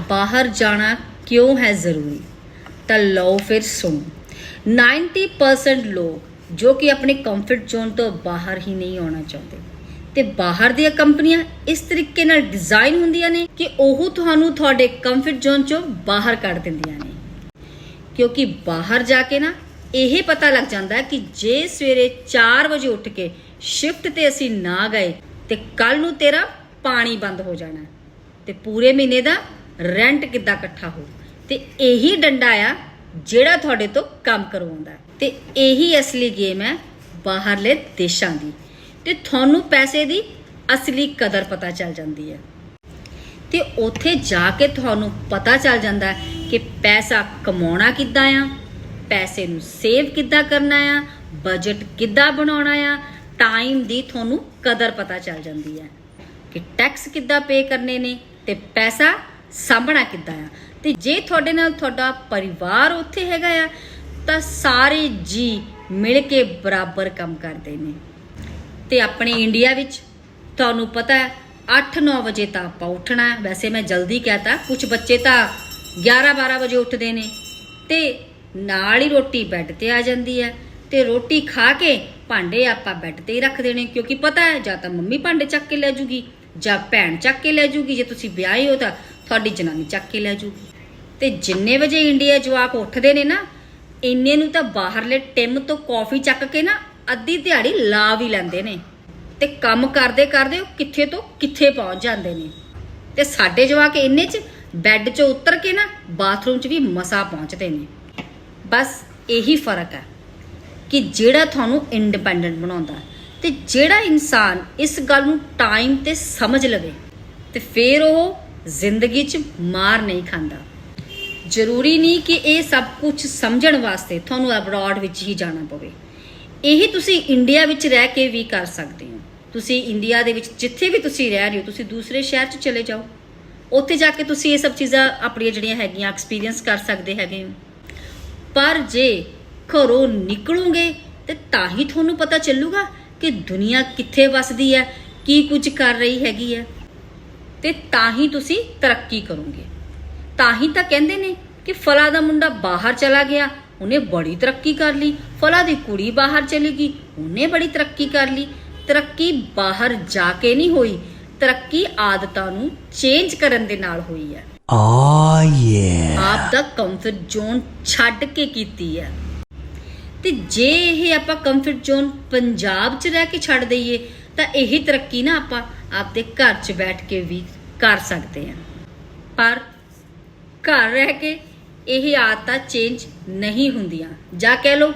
ਬਾਹਰ ਜਾਣਾ ਕਿਉਂ ਹੈ ਜ਼ਰੂਰੀ? ਤਾਂ ਲਓ ਫਿਰ ਸੁਣੋ। 90% ਲੋਕ ਜੋ ਕਿ ਆਪਣੇ ਕੰਫਰਟ ਜ਼ੋਨ ਤੋਂ ਬਾਹਰ ਹੀ ਨਹੀਂ ਆਉਣਾ ਚਾਹੁੰਦੇ। ਤੇ ਬਾਹਰ ਦੀਆਂ ਕੰਪਨੀਆਂ ਇਸ ਤਰੀਕੇ ਨਾਲ ਡਿਜ਼ਾਈਨ ਹੁੰਦੀਆਂ ਨੇ ਕਿ ਉਹ ਤੁਹਾਨੂੰ ਤੁਹਾਡੇ ਕੰਫਰਟ ਜ਼ੋਨ ਚੋਂ ਬਾਹਰ ਕੱਢ ਦਿੰਦੀਆਂ ਨੇ। ਕਿਉਂਕਿ ਬਾਹਰ ਜਾ ਕੇ ਨਾ ਇਹ ਪਤਾ ਲੱਗ ਜਾਂਦਾ ਕਿ ਜੇ ਸਵੇਰੇ 4 ਵਜੇ ਉੱਠ ਕੇ ਸ਼ਿਫਟ ਤੇ ਅਸੀਂ ਨਾ ਗਏ ਤੇ ਕੱਲ ਨੂੰ ਤੇਰਾ ਪਾਣੀ ਬੰਦ ਹੋ ਜਾਣਾ। ਤੇ ਪੂਰੇ ਮਹੀਨੇ ਦਾ ਰੈਂਟ ਕਿੱਦਾਂ ਇਕੱਠਾ ਹੋ? ਤੇ ਇਹੀ ਡੰਡਾ ਆ ਜਿਹੜਾ ਤੁਹਾਡੇ ਤੋਂ ਕੰਮ ਕਰਵਾਉਂਦਾ ਹੈ। ਤੇ ਇਹੀ ਅਸਲੀ ਗੇਮ ਹੈ ਬਾਹਰਲੇ ਦੇਸ਼ਾਂ ਦੀ। ਤੇ ਤੁਹਾਨੂੰ ਪੈਸੇ ਦੀ ਅਸਲੀ ਕਦਰ ਪਤਾ ਚੱਲ ਜਾਂਦੀ ਹੈ। ਤੇ ਉੱਥੇ ਜਾ ਕੇ ਤੁਹਾਨੂੰ ਪਤਾ ਚੱਲ ਜਾਂਦਾ ਹੈ ਕਿ ਪੈਸਾ ਕਮਾਉਣਾ ਕਿੱਦਾਂ ਆ, ਪੈਸੇ ਨੂੰ ਸੇਵ ਕਿੱਦਾਂ ਕਰਨਾ ਆ, ਬਜਟ ਕਿੱਦਾਂ ਬਣਾਉਣਾ ਆ, ਟਾਈਮ ਦੀ ਤੁਹਾਨੂੰ ਕਦਰ ਪਤਾ ਚੱਲ ਜਾਂਦੀ ਹੈ ਕਿ ਟੈਕਸ ਕਿੱਦਾਂ ਪੇ ਕਰਨੇ ਨੇ ਤੇ ਪੈਸਾ ਸਾਂਭਣਾ ਕਿੱਦਾਂ ਆ? ਤੇ ਜੇ ਤੁਹਾਡੇ ਨਾਲ ਤੁਹਾਡਾ ਪਰਿਵਾਰ ਉੱਥੇ ਹੈਗਾ ਆ, ਤਾਂ ਸਾਰੇ ਜੀ ਮਿਲ ਕੇ ਬਰਾਬਰ ਕੰਮ ਕਰਦੇ ਨੇ। ਤੇ ਆਪਣੇ ਇੰਡੀਆ ਵਿੱਚ ਤੁਹਾਨੂੰ ਪਤਾ ਹੈ 8-9 ਵਜੇ ਤਾਂ ਆਪਾਂ ਉੱਠਣਾ ਵੈਸੇ ਮੈਂ ਜਲਦੀ ਕਹਤਾ ਕੁਝ ਬੱਚੇ ਤਾਂ 11-12 ਵਜੇ ਉੱਠਦੇ ਨੇ। ਤੇ ਨਾਲ ਹੀ ਰੋਟੀ ਬੈੱਡ ਤੇ ਆ ਜਾਂਦੀ ਹੈ। ਤੇ ਰੋਟੀ ਖਾ ਕੇ ਭਾਂਡੇ ਆਪਾਂ ਬੈੱਡ ਤੇ ਹੀ ਰੱਖ ਦੇਣੇ, ਕਿਉਂਕਿ ਪਤਾ ਹੈ, ਜਾਂ ਤਾਂ ਮੰਮੀ ਭਾਂਡੇ ਚੱਕ ਕੇ ਲੈ ਜੂਗੀ, ਜਾਂ ਭੈਣ ਚੱਕ ਕੇ ਲੈ ਜੂਗੀ। ਜੇ ਤੁਸੀਂ ਵਿਆਹੇ ਹੋ ਤਾਂ ਤੁਹਾਡੀ ਜਨਾਨੀ ਚੱਕ ਕੇ ਲੈ ਜੂਗੀ। ਤੇ ਜਿੰਨੇ ਵਜੇ ਇੰਡੀਆ ਜਵਾਕ ਉੱਠਦੇ ਨੇ ਨਾ, ਇੰਨੇ ਨੂੰ ਤਾਂ ਬਾਹਰਲੇ ਟਿਮ ਤੋਂ ਕੌਫੀ ਚੱਕ ਕੇ ਨਾ ਅੱਧੀ ਦਿਹਾੜੀ ਲਾ ਵੀ ਲੈਂਦੇ ਨੇ। ਤੇ ਕੰਮ ਕਰਦੇ ਕਰਦੇ ਉਹ ਕਿੱਥੇ ਤੋਂ ਕਿੱਥੇ ਪਹੁੰਚ ਜਾਂਦੇ ਨੇ। ਤੇ ਸਾਡੇ ਜਵਾਕ ਇੰਨੇ ਚ ਬੈੱਡ 'ਚੋਂ ਉਤਰ ਕੇ ਨਾ ਬਾਥਰੂਮ 'ਚ ਵੀ ਮਸਾ ਪਹੁੰਚਦੇ ਨੇ। ਬਸ ਇਹੀ ਫ਼ਰਕ ਹੈ ਕਿ ਜਿਹੜਾ ਤੁਹਾਨੂੰ ਇੰਡੀਪੈਂਡੈਂਟ ਬਣਾਉਂਦਾ ਤੇ ਜਿਹੜਾ ਇਨਸਾਨ ਇਸ ਗੱਲ ਨੂੰ ਟਾਈਮ ਤੇ ਸਮਝ ਲਵੇ ਤੇ ਫਿਰ ਉਹ ਜ਼ਿੰਦਗੀ 'ਚ ਮਾਰ ਨਹੀਂ ਖਾਂਦਾ। ਜ਼ਰੂਰੀ ਨਹੀਂ ਕਿ ਇਹ ਸਭ ਕੁਝ ਸਮਝਣ ਵਾਸਤੇ ਤੁਹਾਨੂੰ ਅਬਰਾਡ ਵਿੱਚ ਹੀ ਜਾਣਾ ਪਵੇ। ਇਹ ਤੁਸੀਂ ਇੰਡੀਆ ਵਿੱਚ ਰਹਿ ਕੇ ਵੀ ਕਰ ਸਕਦੇ ਹੋ। ਤੁਸੀਂ ਇੰਡੀਆ ਦੇ ਵਿੱਚ ਜਿੱਥੇ ਵੀ ਤੁਸੀਂ ਰਹਿ ਰਹੇ ਹੋ, ਤੁਸੀਂ ਦੂਸਰੇ ਸ਼ਹਿਰ 'ਚ ਚਲੇ ਜਾਓ। ਉੱਥੇ ਜਾ ਕੇ ਤੁਸੀਂ ਇਹ ਸਭ ਚੀਜ਼ਾਂ ਆਪਣੀਆਂ ਜਿਹੜੀਆਂ ਹੈਗੀਆਂ ਐਕਸਪੀਰੀਅੰਸ ਕਰ ਸਕਦੇ ਹੈਗੇ ਹੋ। ਪਰ ਜੇ ਘਰੋਂ ਨਿਕਲੋਗੇ, ਤੇ ਤਾਂ ਹੀ ਤੁਹਾਨੂੰ ਪਤਾ ਚੱਲੂਗਾ ਕਿ ਦੁਨੀਆ ਕਿੱਥੇ ਵੱਸਦੀ ਹੈ, ਕੀ ਕੁਝ ਕਰ ਰਹੀ ਹੈਗੀ ਹੈ। ਤੇ ਤਾਂ ਹੀ ਤੁਸੀਂ ਤਰੱਕੀ ਕਰੋਗੇ। ਤਾਂ ਹੀ ਤਾਂ ਕਹਿੰਦੇ ਨੇ ਕਿ ਫਲਾ ਦਾ ਮੁੰਡਾ ਬਾਹਰ ਚਲਾ ਗਿਆ ਉਹਨੇ ਬੜੀ ਤਰੱਕੀ ਕਰ ਲਈ। ਫਲਾ ਦੀ ਕੁੜੀ ਬਾਹਰ ਚਲੀ ਗਈ ਉਹਨੇ ਬੜੀ ਤਰੱਕੀ ਕਰ ਲਈ। ਤਰੱਕੀ ਬਾਹਰ ਜਾ ਕੇ ਨਹੀਂ ਹੋਈ ਤਰੱਕੀ ਆਦਤਾਂ ਨੂੰ ਚੇਂਜ ਕਰਨ ਦੇ ਨਾਲ ਹੋਈ ਹੈ। Oh yeah. ਆਪ ਦਾ ਕੰਫਰਟ ਜ਼ੋਨ ਛੱਡ ਕੇ ਕੀਤੀ ਹੈ। ਤੇ ਜੇ ਇਹ ਆਪਾਂ ਕੰਫਰਟ ਜ਼ੋਨ ਪੰਜਾਬ 'ਚ ਰਹਿ ਕੇ ਛੱਡ ਦਈਏ ਤਾਂ ਇਹੀ ਤਰੱਕੀ ਨਾ ਆਪਾਂ ਆਪਦੇ ਘਰ 'ਚ ਬੈਠ ਕੇ ਵੀ ਕਰ ਸਕਦੇ ਹਾਂ। ਪਰ ਘਰ ਰਹਿ ਕੇ ਇਹ ਆਦਤਾਂ ਚੇਂਜ ਨਹੀਂ ਹੁੰਦੀਆਂ। ਜਾਂ ਕਹਿ ਲਓ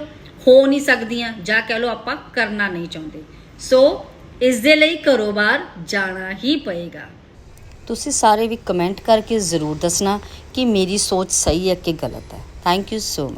ਹੋ ਨਹੀਂ ਸਕਦੀਆਂ, ਜਾਂ ਕਹਿ ਲਓ ਆਪਾਂ ਕਰਨਾ ਨਹੀਂ ਚਾਹੁੰਦੇ। ਸੋ ਇਸ ਦੇ ਲਈ ਘਰੋਂ ਬਾਹਰ ਜਾਣਾ ਹੀ ਪਏਗਾ। ਤੁਸੀਂ ਸਾਰੇ ਵੀ ਕਮੈਂਟ ਕਰਕੇ ਜ਼ਰੂਰ ਦੱਸਣਾ ਕਿ ਮੇਰੀ ਸੋਚ ਸਹੀ ਹੈ ਕਿ ਗਲਤ ਹੈ। Thank you so much